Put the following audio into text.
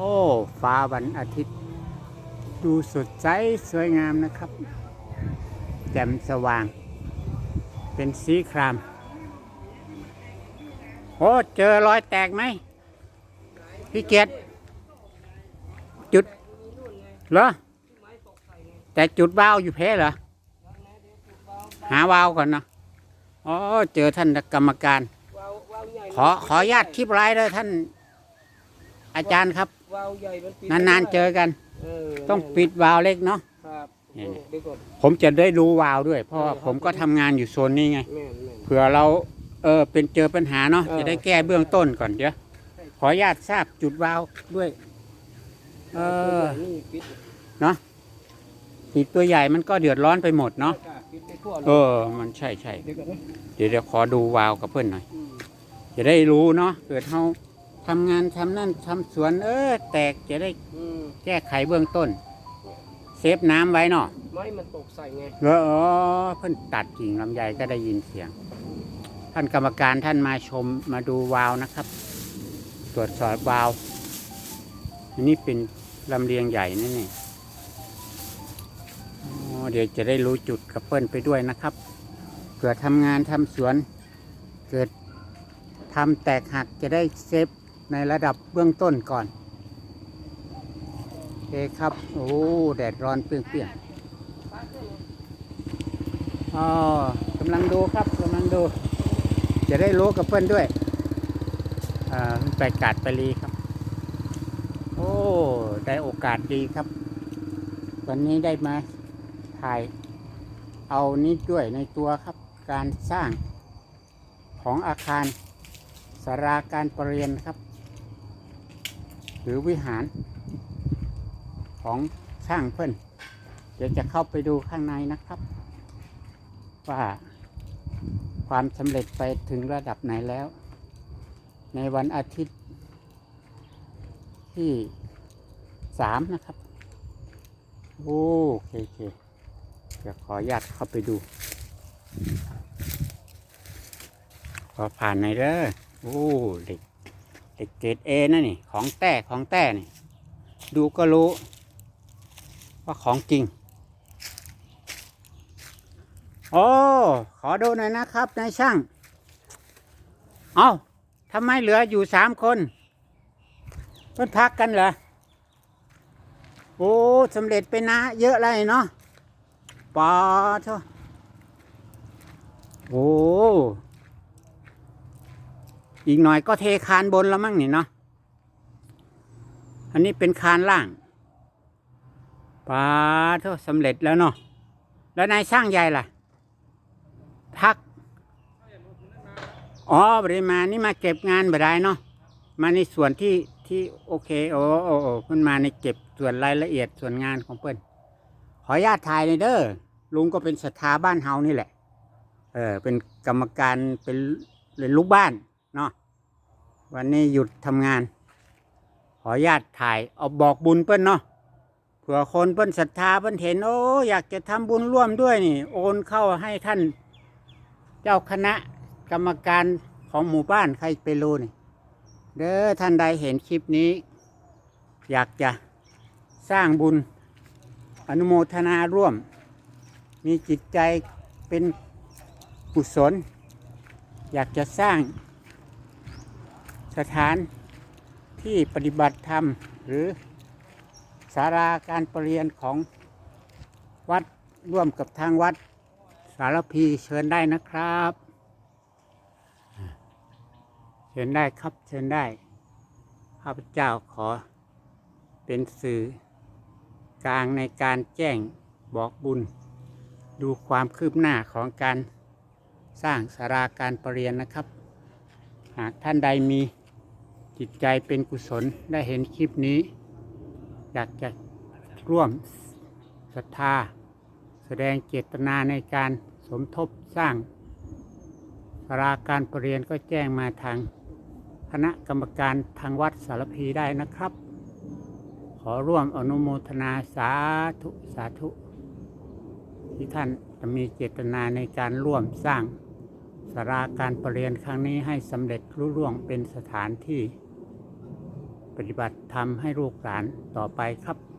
โอ้ฟ้าวันอาทิตย์ ดูสดใสสวยงามนะครับ แจ่มสว่าง เป็นสีคราม โอ้เจอรอยแตกไหมพี่เกียรติจุดเหรอ แต่จุดวาวอยู่เพเหรอ หาวาวก่อนนาะอ๋อเจอท่านกรรมการ ขอขอญาตคลิปไลฟ์เลยท่าน อาจารย์ครับวาวใหญ่มันปิดนานๆเจอกันเออต้องปิดวาล์วเล็กเนาะ ครับเนี่ย เดี๋ยวก่อนผมจะได้รู้วาล์วด้วย เพราะว่าผมก็ทำงานอยู่โซนนี้ไง แม่นแม่น เผื่อเราเออเป็นเจอปัญหาเนาะเออ จะได้แก้เบื้องต้นก่อนเดี๋ยวขออนุญาตทราบจุดวาล์วด้วย เออนี่ปิดติดตัวใหญ่มันก็เดือดร้อนไปหมดเนาะปิดไปทั่วเลเอยอ มันใช่ใช่เดี๋ยวก่อนนะเดี๋ยวเดี๋ยวขอดูวาล์วกับเพื่อนหน่อย อืมจะได้รู้เนาะเกิดเขา ทำงานทำนั่นทำสวน เออ แตกจะได้อืมแก้ไขเบื้องต้น เซฟน้ำไว้เนาะไม้มันตกใส่ไงเอออ๋อเพิ่นตัดกิ่งลำไยก็ได้ยินเสียง ท่านกรรมการท่านมาชมมาดูวาล์วนะครับ ตรวจสอบวาล์วอันนี้เป็นลำเลียงใหญ่นั่นนี่อ๋อเดี๋ยวจะได้รู้จุดกับเปิ้ลไปด้วยนะครับเผื่อทำงานทำสวน เกิดทำแตกหักจะได้เซฟ ในระดับเบื้องต้นก่อนโอเคครับ โอ้ แดดร้อนเปรี้ยงๆอ๋อกำลังดูครับกำลังดู จะได้รู้กับเพื่อนด้วยอ่าไปกาดไปรีครับ โอ้ ได้โอกาสดีครับ วันนี้ได้มาถ่ายเอานี้ด้วยในตัวครับการสร้างของอาคารสาราการประเรียนครับ หรือวิหารของช่างเพื่อนเดี๋ยวจะเข้าไปดูข้างในนะครับ ว่าความสำเร็จไปถึงระดับไหนแล้ว ในวันอาทิตย์ที่สามนะครับ โอโอเคโอเคเดี๋ยวขออนุญาตเข้าไปดู ขอผ่านหน่อยเด้อโอ้เด็ก เด็กเกรดเอนะนี่ ของแต้ของแต้นี่ ดูก็รู้ ว่าของจริง โอ้ ขอดูหน่อยนะครับนายช่าง เอาทำไมเหลืออยู่สามคนเพิ่นพักกันเหรอ โอ้สำเร็จไปนะ เยอะเลยเนาะปอเถอะโอ้ อีกหน่อยก็เทคานบนแล้วมั้งนี่เนาะ อันนี้เป็นคานล่างปาเถอะสำเร็จแล้วเนาะ แล้วนายช่างใหญ่ล่ะ พัก อ๋อบริมานี่มาเก็บงานบ่ได้เนาะ มาในส่วนที่ที่โอเคโอ้โอ้โอ้เพิ่นมาในเก็บส่วนรายละเอียดส่วนงานของเพิ่นขออนุญาตถ่ายในอยเด้อ ลุงก็เป็นศรัทธาบ้านเฮานี่แหละ เออ เป็นกรรมการเป็นเป็นลูกบ้าน วันนี้หยุดทำงาน ขออนุญาตถ่ายเอาบอกบุญเพิ่นเนาะเผื่อคนเพิ่นศรัทธาเพิ่นเห็นโอ้อยากจะทำบุญร่วมด้วยนี่ โอนเข้าให้ท่าน เจ้าคณะกรรมการของหมู่บ้านใครไปรู้นี่ เด้อท่านใดเห็นคลิปนี้ อยากจะสร้างบุญอนุโมทนาร่วม มีจิตใจเป็นกุศล อยากจะสร้าง สถานที่ปฏิบัติธรรม หรือศาลาการประเรียนของวัดร่วมกับทางวัดสารพีเชิญได้นะครับ เชิญได้ครับเชิญได้ข้าพเจ้าขอเป็นสื่อกลางในการแจ้งบอกบุญ ดูความคืบหน้าของการสร้างสาราการประเรียนนะครับ หากท่านใดมี จิตใจเป็นกุศลได้เห็นคลิปนี้ อยากจะร่วมศรัทธา แสดงเจตนาในการสมทบสร้างสาราการประเรียนก็แจ้งมาทางคณะกรรมการทางวัดสารพีได้นะครับ ขอร่วมอนุโมทนาสาธุสาธุที่ท่านจะมีเจตนาในการร่วมสร้างสาราการประเรียนครั้งนี้ให้สำเร็จรุ่ร่วงเป็นสถานที่ ปฏิบัติทำให้ลูกหลานต่อไปครับ